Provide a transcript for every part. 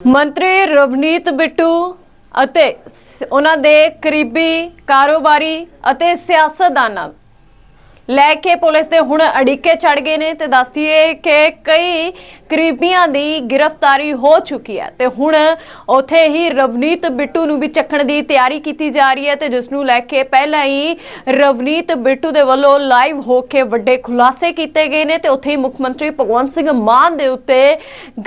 ਮੰਤਰੀ ਰਵਨੀਤ ਬਿੱਟੂ ਅਤੇ ਉਹਨਾਂ ਦੇ ਕਰੀਬੀ ਕਾਰੋਬਾਰੀ ਅਤੇ ਸਿਆਸਤਦਾਨਾਂ ਲੈ ਕੇ ਪੁਲਿਸ ਦੇ ਹੁਣ ਅੜਿੱਕੇ ਚੜ ਗਏ ਨੇ ਤੇ ਦੱਸਦੀਏ ਕਿ ਕਈ ਕਰੀਬੀਆਂ ਦੀ ਗ੍ਰਿਫਤਾਰੀ ਹੋ ਚੁੱਕੀ ਹੈ ਤੇ ਹੁਣ ਉਥੇ ਹੀ ਰਵਨੀਤ ਬਿੱਟੂ ਨੂੰ ਵੀ ਚੱਕਣ ਦੀ ਤਿਆਰੀ ਕੀਤੀ ਜਾ ਰਹੀ ਹੈ ਤੇ ਜਿਸ ਨੂੰ ਲੈ ਕੇ ਪਹਿਲਾਂ ਹੀ ਰਵਨੀਤ ਬਿੱਟੂ ਦੇ ਵੱਲੋਂ ਲਾਈਵ ਹੋ ਕੇ ਵੱਡੇ ਖੁਲਾਸੇ ਕੀਤੇ ਗਏ ਨੇ ਤੇ ਉੱਥੇ ਹੀ ਮੁੱਖ ਮੰਤਰੀ ਭਗਵੰਤ ਸਿੰਘ ਮਾਨ ਦੇ ਉੱਤੇ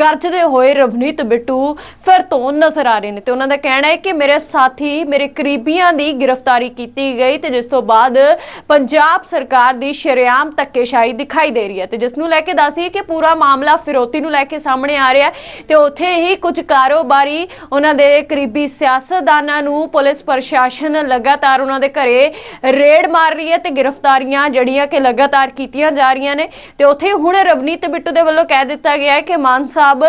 ਗਰਜਦੇ ਹੋਏ ਰਵਨੀਤ ਬਿੱਟੂ ਫਿਰ ਤੋਂ ਨਜ਼ਰ ਆ ਰਹੇ ਨੇ ਤੇ ਉਹਨਾਂ ਦਾ ਕਹਿਣਾ ਹੈ ਕਿ ਮੇਰੇ ਸਾਥੀ, ਮੇਰੇ ਕਰੀਬੀਆਂ ਦੀ ਗ੍ਰਿਫਤਾਰੀ ਕੀਤੀ ਗਈ ਤੇ ਜਿਸ ਤੋਂ ਬਾਅਦ ਪੰਜਾਬ ਸਰਕਾਰ ਦੀ ਸ਼ਰੇਆਮ ਧੱਕੇਸ਼ਾਹੀ ਦਿਖਾਈ ਦੇ ਰਹੀ ਹੈ ਤੇ ਜਿਸ ਨੂੰ ਲੈ ਕੇ ਦੱਸਦੀ ਕਿ ਪੂਰਾ ਮਾਮਲਾ ਫਿਰੋਤੀ ਨੂੰ ਲੈ ਕੇ ਸਾਹਮਣੇ ਆ ਰਿਹਾ ਤੇ ਉੱਥੇ ਹੀ ਕੁਝ ਕਾਰੋਬਾਰੀ ਉਹਨਾਂ ਦੇ ਕਰੀਬੀ ਸਿਆਸਤਦਾਨਾਂ ਨੂੰ ਪੁਲਿਸ ਪ੍ਰਸ਼ਾਸਨ ਲਗਾਤਾਰ ਉਹਨਾਂ ਦੇ ਘਰੇ ਰੇਡ ਮਾਰ ਰਹੀ ਹੈ ਤੇ ਗ੍ਰਿਫਤਾਰੀਆਂ ਜਿਹੜੀਆਂ ਕਿ ਲਗਾਤਾਰ ਕੀਤੀਆਂ ਜਾ ਰਹੀਆਂ ਨੇ ਤੇ ਉੱਥੇ ਹੁਣ ਰਵਨੀਤ ਬਿੱਟੂ ਦੇ ਵੱਲੋਂ ਕਹਿ ਦਿੱਤਾ ਗਿਆ ਹੈ ਕਿ ਮਾਨ ਸਾਹਿਬ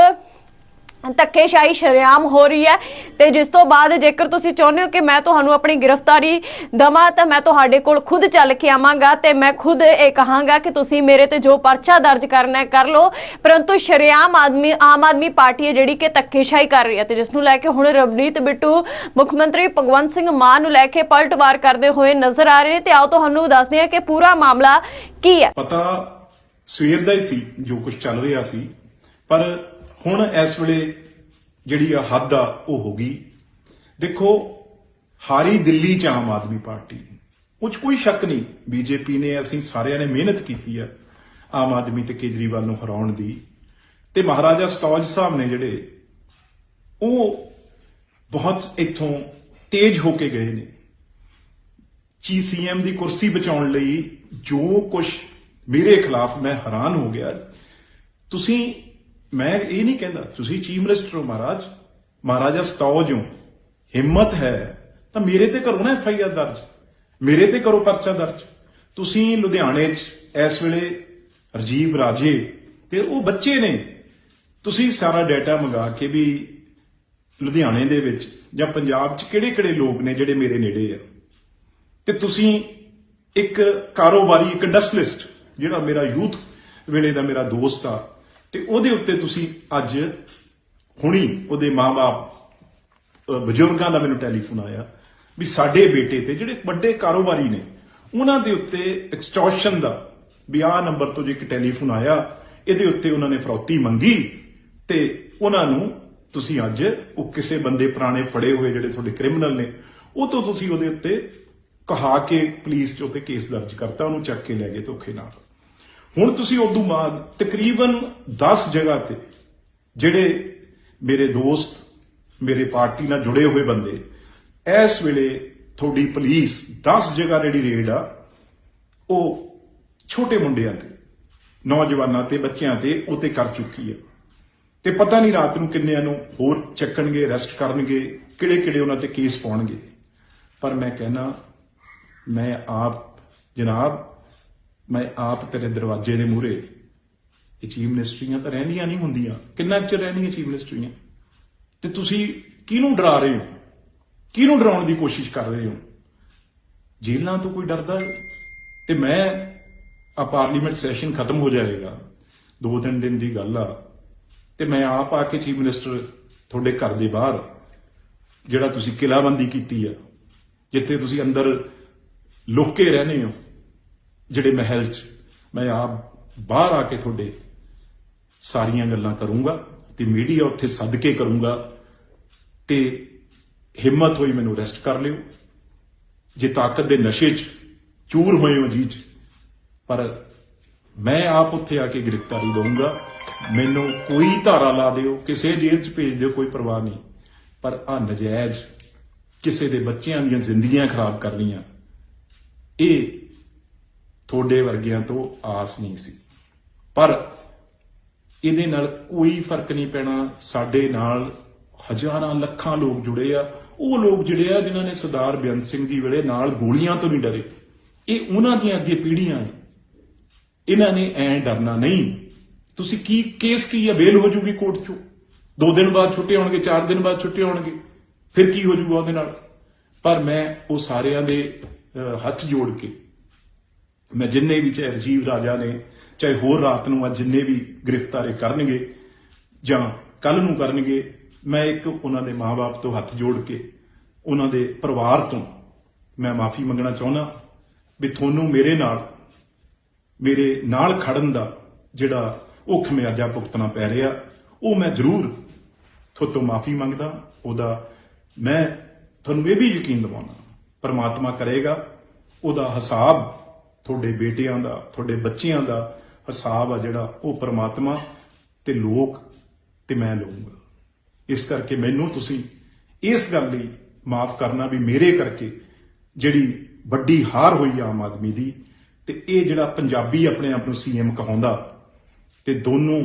ਧੱਕੇਸ਼ਾਹੀ ਸ਼ਰੇਆਮ ਹੋ ਰਹੀ ਹੈ ਤੇ ਜਿਸ ਤੋਂ ਬਾਅਦ ਜੇਕਰ ਤੁਸੀਂ ਚਾਹੁੰਦੇ ਹੋ ਕਿ ਮੈਂ ਤੁਹਾਨੂੰ ਆਪਣੀ ਗ੍ਰਿਫਤਾਰੀ ਦਵਾਂ ਤਾਂ ਮੈਂ ਤੁਹਾਡੇ ਕੋਲ ਖੁਦ ਚੱਲ ਕੇ ਆਵਾਂਗਾ ਤੇ ਮੈਂ ਖੁਦ ਇਹ ਕਹਾਂਗਾ ਕਿ ਤੁਸੀਂ ਮੇਰੇ ਤੇ ਜੋ ਪਰਚਾ ਦਰਜ ਕਰਨਾ ਹੈ ਕਰ ਲਓ। ਪਰੰਤੂ ਸ਼ਰੇਆਮ ਆਦਮੀ, ਆਮ ਆਦਮੀ ਪਾਰਟੀ ਹੈ ਜਿਹੜੀ ਕਿ ਧੱਕੇਸ਼ਾਹੀ ਕਰ ਰਹੀ ਹੈ ਤੇ ਜਿਸ ਨੂੰ ਲੈ ਕੇ ਹੁਣ ਰਵਨੀਤ ਬਿੱਟੂ, ਮੁੱਖ ਮੰਤਰੀ ਭਗਵੰਤ ਸਿੰਘ ਮਾਨ ਨੂੰ ਲੈ ਕੇ ਪਲਟਵਾਰ ਕਰਦੇ ਹੋਏ ਨਜ਼ਰ ਆ ਰਹੇ ਨੇ ਤੇ ਆਓ ਤੁਹਾਨੂੰ ਦੱਸਦੇ ਹਾਂ ਕਿ ਪੂਰਾ ਮਾਮਲਾ ਕੀ ਹੈ। ਪਤਾ ਸਵੇਰ ਦਾ ਹੀ ਸੀ ਜੋ ਕੁਝ ਚੱਲ ਰਿਹਾ ਸੀ, ਪਰ ਹੁਣ ਇਸ ਵੇਲੇ ਜਿਹੜੀ ਆ ਹੱਦ ਆ, ਉਹ ਹੋ ਗਈ। ਦੇਖੋ, ਹਾਰੀ ਦਿੱਲੀ ਚ ਆਮ ਆਦਮੀ ਪਾਰਟੀ ਉਹ 'ਚ ਕੋਈ ਸ਼ੱਕ ਨਹੀਂ, ਬੀਜੇਪੀ ਨੇ ਅਸੀਂ ਸਾਰਿਆਂ ਨੇ ਮਿਹਨਤ ਕੀਤੀ ਆ ਆਮ ਆਦਮੀ ਤੇ ਕੇਜਰੀਵਾਲ ਨੂੰ ਹਰਾਉਣ ਦੀ। ਤੇ ਮਹਾਰਾਜਾ ਸਟੌਜ ਸਾਹਿਬ ਨੇ ਜਿਹੜੇ, ਉਹ ਬਹੁਤ ਇੱਥੋਂ ਤੇਜ਼ ਹੋ ਕੇ ਗਏ ਨੇ। ਚੀ ਸੀਐਮ ਦੀ ਕੁਰਸੀ ਬਚਾਉਣ ਲਈ ਜੋ ਕੁਝ ਮੇਰੇ ਖਿਲਾਫ ਮੈਂ ਹੈਰਾਨ ਹੋ ਗਿਆ। ਤੁਸੀਂ ਮੈਂ ਇਹ ਨਹੀਂ ਕਹਿੰਦਾ, ਤੁਸੀਂ ਚੀਫ ਮਿਨਿਸਟਰ ਹੋ ਮਹਾਰਾਜ, ਮਹਾਰਾਜਾ ਸਤੌਜ ਹੋ ਹਿੰਮਤ ਹੈ, ਤਾਂ ਮੇਰੇ ਤੇ ਕਰੋ ਨਾ ਐਫ ਆਈ ਆਰ ਦਰਜ। ਮੇਰੇ ਤੇ ਕਰੋ ਪਰਚਾ ਦਰਜ। ਤੁਸੀਂ ਲੁਧਿਆਣੇ 'ਚ ਇਸ ਵੇਲੇ ਰਜੀਵ ਰਾਜੇ ਤੇ ਉਹ ਬੱਚੇ ਨੇ। ਤੁਸੀਂ ਸਾਰਾ ਡਾਟਾ ਮੰਗਾ ਕੇ ਵੀ ਲੁਧਿਆਣੇ ਦੇ ਵਿੱਚ ਜਾਂ ਪੰਜਾਬ 'ਚ ਕਿਹੜੇ-ਕਿਹੜੇ ਲੋਕ ਨੇ ਜਿਹੜੇ ਮੇਰੇ ਨੇੜੇ ਆ। ਤੇ ਤੁਸੀਂ ਇੱਕ ਕਾਰੋਬਾਰੀ, ਇੱਕ ਇੰਡਸਟਰੀਲਿਸਟ ਜਿਹੜਾ ਮੇਰਾ ਯੂਥ ਵੇਲੇ ਦਾ ਮੇਰਾ ਦੋਸਤ ਆ ਤੇ ਉਹਦੇ ਉੱਤੇ ਤੁਸੀਂ ਅੱਜ ਹੁਣੀ ਉਹਦੇ ਮਾਪੇ ਬਜ਼ੁਰਗਾਂ ਦਾ ਮੈਨੂੰ ਟੈਲੀਫੋਨ ਆਇਆ ਵੀ ਸਾਡੇ ਬੇਟੇ ਤੇ ਜਿਹੜੇ ਵੱਡੇ ਕਾਰੋਬਾਰੀ ਨੇ, ਉਹਨਾਂ ਦੇ ਉੱਤੇ ਐਕਸਟੋਰਸ਼ਨ ਦਾ ਵੀ ਆਹ ਨੰਬਰ ਤੋਂ ਜੇ ਇੱਕ ਟੈਲੀਫੋਨ ਆਇਆ, ਇਹਦੇ ਉੱਤੇ ਉਹਨਾਂ ਨੇ ਫਰੌਤੀ ਮੰਗੀ ਤੇ ਉਹਨਾਂ ਨੂੰ ਤੁਸੀਂ ਅੱਜ ਉਹ ਕਿਸੇ ਬੰਦੇ ਪੁਰਾਣੇ ਫੜੇ ਹੋਏ ਜਿਹੜੇ ਤੁਹਾਡੇ ਕ੍ਰਿਮੀਨਲ ਨੇ, ਉਹ ਤੋਂ ਤੁਸੀਂ ਉਹਦੇ ਉੱਤੇ ਕਹਾ ਕੇ ਪੁਲਿਸ 'ਚ ਉੱਤੇ ਕੇਸ ਦਰਜ ਕਰਤਾ, ਉਹਨੂੰ ਚੱਕ ਕੇ ਲੈ ਗਏ ਧੋਖੇ ਨਾਲ। ਹੁਣ ਤੁਸੀਂ ਉਦੋਂ ਬਾਅਦ ਤਕਰੀਬਨ 10 ਜਗ੍ਹਾ ਤੇ ਜਿਹੜੇ ਮੇਰੇ ਦੋਸਤ, ਮੇਰੇ ਪਾਰਟੀ ਨਾਲ ਜੁੜੇ ਹੋਏ ਬੰਦੇ, ਇਸ ਵੇਲੇ ਤੁਹਾਡੀ ਪੁਲਿਸ 10 ਜਗ੍ਹਾ ਜਿਹੜੀ ਰੇਡ ਆ, ਉਹ ਛੋਟੇ ਮੁੰਡਿਆਂ ਤੇ, ਨੌਜਵਾਨਾਂ ਤੇ, ਬੱਚਿਆਂ ਤੇ ਉਤੇ ਕਰ ਚੁੱਕੀ ਹੈ ਤੇ ਪਤਾ ਨਹੀਂ ਰਾਤ ਨੂੰ ਕਿੰਨਿਆਂ ਨੂੰ ਹੋਰ ਚੱਕਣਗੇ ਅਰੈਸਟ ਕਰਨਗੇ ਕਿਹੜੇ ਕਿਹੜੇ ਉਹਨਾਂ ਤੇ ਕੇਸ ਪਾਉਣਗੇ। ਪਰ ਮੈਂ ਕਹਿਣਾ, ਮੈਂ ਆਪ ਜਨਾਬ ਮੈਂ ਆਪ ਤੇਰੇ ਦਰਵਾਜ਼ੇ ਦੇ ਮੂਹਰੇ ਇਹ ਚੀਫ ਮਿਨਿਸਟਰੀਆਂ ਤਾਂ ਰਹਿੰਦੀਆਂ ਨਹੀਂ ਹੁੰਦੀਆਂ। ਕਿੰਨਾ ਕੁ ਚਿਰ ਰਹਿਣੀਆਂ ਚੀਫ ਮਿਨਿਸਟਰੀਆਂ ਤੇ ਤੁਸੀਂ ਕਿਹਨੂੰ ਡਰਾ ਰਹੇ ਹੋ? ਕਿਹਨੂੰ ਡਰਾਉਣ ਦੀ ਕੋਸ਼ਿਸ਼ ਕਰ ਰਹੇ ਹੋ? ਜੇਲ੍ਹਾਂ ਤੋਂ ਕੋਈ ਡਰਦਾ ਹੈ? ਤੇ ਮੈਂ, ਆ ਪਾਰਲੀਮੈਂਟ ਸੈਸ਼ਨ ਖਤਮ ਹੋ ਜਾਏਗਾ। ਦੋ ਤਿੰਨ ਦਿਨ ਦੀ ਗੱਲ ਆ। ਤੇ ਮੈਂ ਆਪ ਆ ਕੇ ਚੀਫ ਮਿਨਿਸਟਰ ਤੁਹਾਡੇ ਘਰ ਦੇ ਬਾਹਰ, ਜਿਹੜਾ ਤੁਸੀਂ ਕਿਲਾਬੰਦੀ ਕੀਤੀ ਆ, ਜਿੱਥੇ ਤੁਸੀਂ ਅੰਦਰ ਲੁੱਕੇ ਰਹਿੰਦੇ ਹੋ। ਜਿਹੜੇ ਮਹਿਲ 'ਚ ਮੈਂ ਆਪ ਬਾਹਰ ਆ ਕੇ ਤੁਹਾਡੇ ਸਾਰੀਆਂ ਗੱਲਾਂ ਕਰੂੰਗਾ ਤੇ ਮੀਡੀਆ ਉੱਥੇ ਸੱਦ ਕੇ ਕਰੂੰਗਾ ਤੇ ਹਿੰਮਤ ਹੋਈ ਮੈਨੂੰ ਰੈਸਟ ਕਰ ਲਿਓ। ਜੇ ਤਾਕਤ ਦੇ ਨਸ਼ੇ 'ਚ ਚੂਰ ਹੋਏ ਹੋ ਜੀ 'ਚ ਪਰ ਮੈਂ ਆਪ ਉੱਥੇ ਆ ਕੇ ਗ੍ਰਿਫਤਾਰੀ ਦਊਂਗਾ। ਮੈਨੂੰ ਕੋਈ ਧਾਰਾ ਲਾ ਦਿਓ, ਕਿਸੇ ਜੇਲ੍ਹ 'ਚ ਭੇਜ ਦਿਓ, ਕੋਈ ਪਰਵਾਹ ਨਹੀਂ। ਪਰ ਆ ਨਜਾਇਜ਼ ਕਿਸੇ ਦੇ ਬੱਚਿਆਂ ਦੀਆਂ ਜ਼ਿੰਦਗੀਆਂ ਖਰਾਬ ਕਰਨੀਆਂ, ਇਹ ਤੁਹਾਡੇ ਵਰਗਿਆਂ ਤੋਂ ਆਸ ਨਹੀਂ ਸੀ। ਪਰ ਇਹਦੇ ਨਾਲ ਕੋਈ ਫ਼ਰਕ ਨਹੀਂ ਪੈਣਾ। ਸਾਡੇ ਨਾਲ ਹਜ਼ਾਰਾਂ ਲੱਖਾਂ ਲੋਕ ਜੁੜੇ ਆ। ਉਹ ਲੋਕ ਜਿਹੜੇ ਆ, ਜਿਨ੍ਹਾਂ ਨੇ ਸਰਦਾਰ ਬੇਅੰਤ ਸਿੰਘ ਜੀ ਵੇਲੇ ਨਾਲ ਗੋਲੀਆਂ ਤੋਂ ਨਹੀਂ ਡਰੇ। ਇਹ ਉਹਨਾਂ ਦੀਆਂ ਅੱਗੇ ਪੀੜ੍ਹੀਆਂ ਇਹਨਾਂ ਨੇ ਐ ਡਰਨਾ ਨਹੀਂ। ਤੁਸੀਂ ਕੀ ਕੇਸ ਕੀ ਆ? ਬੇਲ ਹੋ ਜੂਗੀ ਕੋਰਟ ਚੋਂ। ਦੋ ਦਿਨ ਬਾਅਦ ਛੁੱਟੇ ਹੋਣਗੇ, ਚਾਰ ਦਿਨ ਬਾਅਦ ਛੁੱਟੇ ਹੋਣਗੇ। ਫਿਰ ਕੀ ਹੋ ਜੂਗਾ ਉਹਦੇ ਨਾਲ? ਪਰ ਮੈਂ ਉਹ ਸਾਰਿਆਂ ਦੇ ਹੱਥ ਜੋੜ ਕੇ ਮੈਂ ਜਿੰਨੇ ਵੀ ਚਾਹੇ ਰਜੀਵ ਰਾਜਾ ਨੇ, ਚਾਹੇ ਹੋਰ ਰਾਤ ਨੂੰ ਅੱਜ ਜਿੰਨੇ ਵੀ ਗ੍ਰਿਫਤਾਰੇ ਕਰਨਗੇ ਜਾਂ ਕੱਲ ਨੂੰ ਕਰਨਗੇ, ਮੈਂ ਇੱਕ ਉਹਨਾਂ ਦੇ ਮਾਪੇ ਤੋਂ ਹੱਥ ਜੋੜ ਕੇ, ਉਹਨਾਂ ਦੇ ਪਰਿਵਾਰ ਤੋਂ ਮੈਂ ਮਾਫੀ ਮੰਗਣਾ ਚਾਹੁੰਦਾ ਵੀ ਤੁਹਾਨੂੰ ਮੇਰੇ ਨਾਲ ਮੇਰੇ ਨਾਲ ਖੜਨ ਦਾ ਜਿਹੜਾ ਉਹ ਖਮਿਆਜਾ ਭੁਗਤਣਾ ਪੈ ਰਿਹਾ, ਉਹ ਮੈਂ ਜ਼ਰੂਰ ਤੁਹਾਡੇ ਤੋਂ ਮਾਫੀ ਮੰਗਦਾ, ਉਹਦਾ ਮੈਂ ਤੁਹਾਨੂੰ ਇਹ ਵੀ ਯਕੀਨ ਦਿਵਾਉਣਾ ਪਰਮਾਤਮਾ ਕਰੇਗਾ, ਉਹਦਾ ਹਿਸਾਬ ਤੁਹਾਡੇ ਬੇਟਿਆਂ ਦਾ, ਤੁਹਾਡੇ ਬੱਚਿਆਂ ਦਾ ਹਿਸਾਬ ਆ ਜਿਹੜਾ, ਉਹ ਪਰਮਾਤਮਾ ਤੇ ਲੋਕ ਤੇ ਮੈਂ ਲਊਂਗਾ। ਇਸ ਕਰਕੇ ਮੈਨੂੰ ਤੁਸੀਂ ਇਸ ਗੱਲ ਲਈ ਮਾਫ ਕਰਨਾ ਵੀ ਮੇਰੇ ਕਰਕੇ ਜਿਹੜੀ ਵੱਡੀ ਹਾਰ ਹੋਈ ਆਮ ਆਦਮੀ ਦੀ ਤੇ ਇਹ ਜਿਹੜਾ ਪੰਜਾਬੀ ਆਪਣੇ ਆਪ ਨੂੰ ਸੀਐਮ ਕਹਾਉਂਦਾ ਤੇ ਦੋਨੋਂ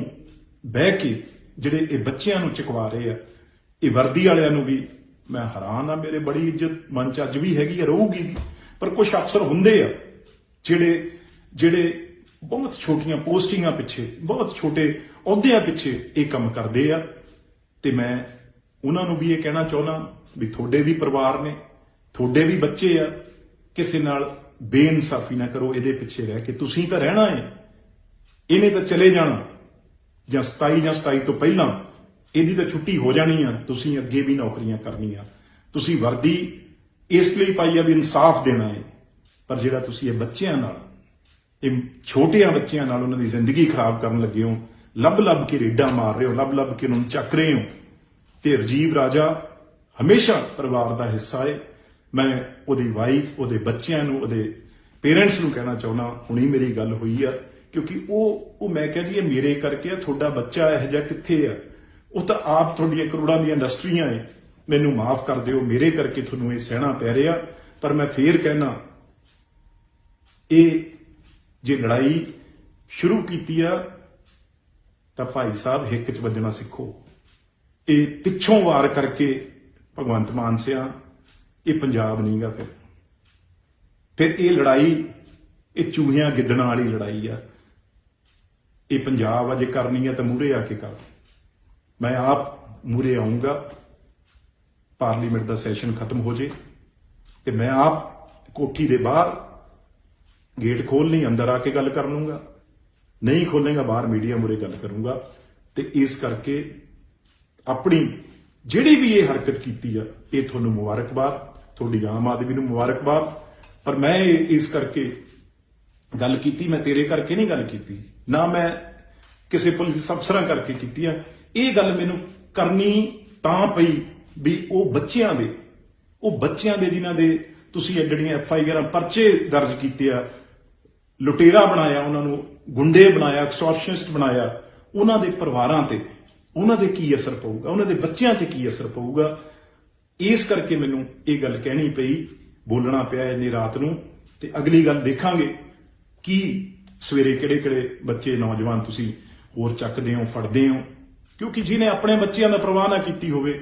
ਬਹਿ ਕੇ ਜਿਹੜੇ ਇਹ ਬੱਚਿਆਂ ਨੂੰ ਚੁਕਵਾ ਰਹੇ ਆ, ਇਹ ਵਰਦੀ ਵਾਲਿਆਂ ਨੂੰ ਵੀ ਮੈਂ ਹੈਰਾਨ ਆ, ਮੇਰੇ ਬੜੀ ਇੱਜ਼ਤ, ਮਨ ਚ ਅੱਜ ਵੀ ਹੈਗੀ ਆ, ਰਹੂਗੀ ਪਰ ਕੁਝ ਅਫਸਰ ਹੁੰਦੇ ਆ ਜਿਹੜੇ ਜਿਹੜੇ ਬਹੁਤ ਛੋਟੀਆਂ ਪੋਸਟਿੰਗਾਂ ਪਿੱਛੇ, ਬਹੁਤ ਛੋਟੇ ਅਹੁਦਿਆਂ ਪਿੱਛੇ ਇਹ ਕੰਮ ਕਰਦੇ ਆ। ਤੇ ਮੈਂ ਉਹਨਾਂ ਨੂੰ ਵੀ ਇਹ ਕਹਿਣਾ ਚਾਹੁੰਦਾ ਵੀ ਤੁਹਾਡੇ ਵੀ ਪਰਿਵਾਰ ਨੇ, ਤੁਹਾਡੇ ਵੀ ਬੱਚੇ ਆ, ਕਿਸੇ ਨਾਲ ਬੇਇਨਸਾਫੀ ਨਾ ਕਰੋ, ਇਹਦੇ ਪਿੱਛੇ ਰਹਿ ਕੇ। ਤੁਸੀਂ ਤਾਂ ਰਹਿਣਾ ਹੈ ਇਹਨੇ ਤਾਂ ਚਲੇ ਜਾਣਾ। ਜਾਂ 27 ਜਾਂ 27 ਤੋਂ ਪਹਿਲਾਂ ਇਹਦੀ ਤਾਂ ਛੁੱਟੀ ਹੋ ਜਾਣੀ ਆ। ਤੁਸੀਂ ਅੱਗੇ ਵੀ ਨੌਕਰੀਆਂ ਕਰਨੀਆਂ। ਤੁਸੀਂ ਵਰਦੀ ਇਸ ਲਈ ਪਾਈ ਆ ਵੀ ਇਨਸਾਫ ਦੇਣਾ ਹੈ ਪਰ ਜਿਹੜਾ ਤੁਸੀਂ ਇਹ ਬੱਚਿਆਂ ਨਾਲ, ਇਹ ਛੋਟਿਆਂ ਬੱਚਿਆਂ ਨਾਲ ਉਹਨਾਂ ਦੀ ਜ਼ਿੰਦਗੀ ਖਰਾਬ ਕਰਨ ਲੱਗੇ ਹੋ ਲੱਭ ਲੱਭ ਕੇ ਰੇਡਾਂ ਮਾਰ ਰਹੇ ਹੋ ਲੱਭ ਲੱਭ ਕੇ ਉਹਨਾਂ ਨੂੰ ਚੱਕ ਰਹੇ ਹੋ, ਤੇ ਰਜੀਵ ਰਾਜਾ ਹਮੇਸ਼ਾ ਪਰਿਵਾਰ ਦਾ ਹਿੱਸਾ ਹੈ ਮੈਂ ਉਹਦੀ ਵਾਈਫ ਉਹਦੇ ਬੱਚਿਆਂ ਨੂੰ, ਉਹਦੇ ਪੇਰੈਂਟਸ ਨੂੰ ਕਹਿਣਾ ਚਾਹੁੰਦਾ, ਹੁਣੀ ਮੇਰੀ ਗੱਲ ਹੋਈ ਆ। ਕਿਉਂਕਿ ਉਹ ਉਹ ਮੈਂ ਕਿਹਾ ਜੀ, ਇਹ ਮੇਰੇ ਕਰਕੇ ਆ, ਤੁਹਾਡਾ ਬੱਚਾ ਇਹੋ ਜਿਹਾ ਕਿੱਥੇ ਆ? ਉਹ ਤਾਂ ਆਪ ਤੁਹਾਡੀਆਂ ਕਰੋੜਾਂ ਦੀਆਂ ਇੰਡਸਟਰੀਆਂ ਏ। ਮੈਨੂੰ ਮਾਫ ਕਰ ਦਿਓ, ਮੇਰੇ ਕਰਕੇ ਤੁਹਾਨੂੰ ਇਹ ਸਹਿਣਾ ਪੈ ਰਿਹਾ, ਪਰ ਮੈਂ ਫੇਰ ਕਹਿਣਾ ਇਹ ਜੇ ਲੜਾਈ ਸ਼ੁਰੂ ਕੀਤੀ ਆ, ਤਾਂ ਭਾਈ ਸਾਹਿਬ ਹਿੱਕ ਚ ਵੱਜਣਾ ਸਿੱਖੋ। ਇਹ ਪਿੱਛੋਂ ਵਾਰ ਕਰਕੇ ਭਗਵੰਤ ਮਾਨ ਸਿਆ, ਇਹ ਪੰਜਾਬ ਨਹੀਂਗਾ ਫਿਰ। ਫਿਰ ਇਹ ਲੜਾਈ, ਇਹ ਚੂਹਿਆਂ ਗਿੱਦੜਾਂ ਵਾਲੀ ਲੜਾਈ ਆ। ਇਹ ਪੰਜਾਬ ਅਜੇ ਕਰਨੀ ਆ ਤਾਂ ਮੂਰੇ ਆ ਕੇ ਕਰ। ਮੈਂ ਆਪ ਮੂਰੇ ਆਉਂਗਾ ਪਾਰਲੀਮੈਂਟ ਦਾ ਸੈਸ਼ਨ ਖਤਮ ਹੋ ਜੇ, ਤੇ ਮੈਂ ਆਪ ਕੋਠੀ ਦੇ ਬਾਹਰ ਗੇਟ ਖੋਲ ਨਹੀਂ ਅੰਦਰ ਆ ਕੇ ਗੱਲ ਕਰ ਲੂੰਗਾ। ਨਹੀਂ ਖੋਲੇਗਾ ਬਾਹਰ ਮੀਡੀਆ ਮੂਰੇ ਗੱਲ ਕਰੂੰਗਾ। ਤੇ ਇਸ ਕਰਕੇ ਆਪਣੀ ਜਿਹੜੀ ਵੀ ਇਹ ਹਰਕਤ ਕੀਤੀ ਆ, ਇਹ ਤੁਹਾਨੂੰ ਮੁਬਾਰਕਬਾਦ, ਤੁਹਾਡੀ ਆਮ ਆਦਮੀ ਨੂੰ ਮੁਬਾਰਕਬਾਦ। ਪਰ ਮੈਂ ਇਸ ਕਰਕੇ ਗੱਲ ਕੀਤੀ, ਮੈਂ ਤੇਰੇ ਕਰਕੇ ਨਹੀਂ ਗੱਲ ਕੀਤੀ। ਨਾ ਮੈਂ ਕਿਸੇ ਪੁਲਿਸ ਅਫਸਰਾਂ ਕਰਕੇ ਕੀਤੀ ਆ। ਇਹ ਗੱਲ ਮੈਨੂੰ ਕਰਨੀ ਤਾਂ ਪਈ ਵੀ ਉਹ ਬੱਚਿਆਂ ਦੇ ਉਹ ਬੱਚਿਆਂ ਦੇ ਜਿਨ੍ਹਾਂ ਦੇ ਤੁਸੀਂ ਇਹ ਐਫ ਆਈ ਆਰਾਂ ਪਰਚੇ ਦਰਜ ਕੀਤੇ ਆ ਲੁਟੇਰਾ ਬਣਾਇਆ, ਉਹਨਾਂ ਨੂੰ ਗੁੰਡੇ ਬਣਾਇਆ ਐਕਸਟੋਰਸ਼ਨਿਸਟ ਬਣਾਇਆ, ਉਹਨਾਂ ਦੇ ਪਰਿਵਾਰਾਂ ਤੇ ਉਹਨਾਂ ਦੇ ਕੀ ਅਸਰ ਪਊਗਾ, ਉਹਨਾਂ ਦੇ ਬੱਚਿਆਂ ਤੇ ਕੀ ਅਸਰ ਪਊਗਾ? ਇਸ ਕਰਕੇ ਮੈਨੂੰ ਇਹ ਗੱਲ ਕਹਿਣੀ ਪਈ, ਬੋਲਣਾ ਪਿਆ ਇੰਨੀ ਰਾਤ ਨੂੰ, ਤੇ ਅਗਲੀ ਗੱਲ ਦੇਖਾਂਗੇ ਕਿ ਸਵੇਰੇ ਕਿਹੜੇ ਕਿਹੜੇ ਬੱਚੇ, ਨੌਜਵਾਨ ਤੁਸੀਂ ਹੋਰ ਚੱਕਦੇ ਹੋ, ਫੜਦੇ ਹੋ, ਕਿਉਂਕਿ ਜਿਹਨੇ ਆਪਣੇ ਬੱਚਿਆਂ ਦਾ ਪ੍ਰਵਾਹ ਨਾ ਕੀਤੀ ਹੋਵੇ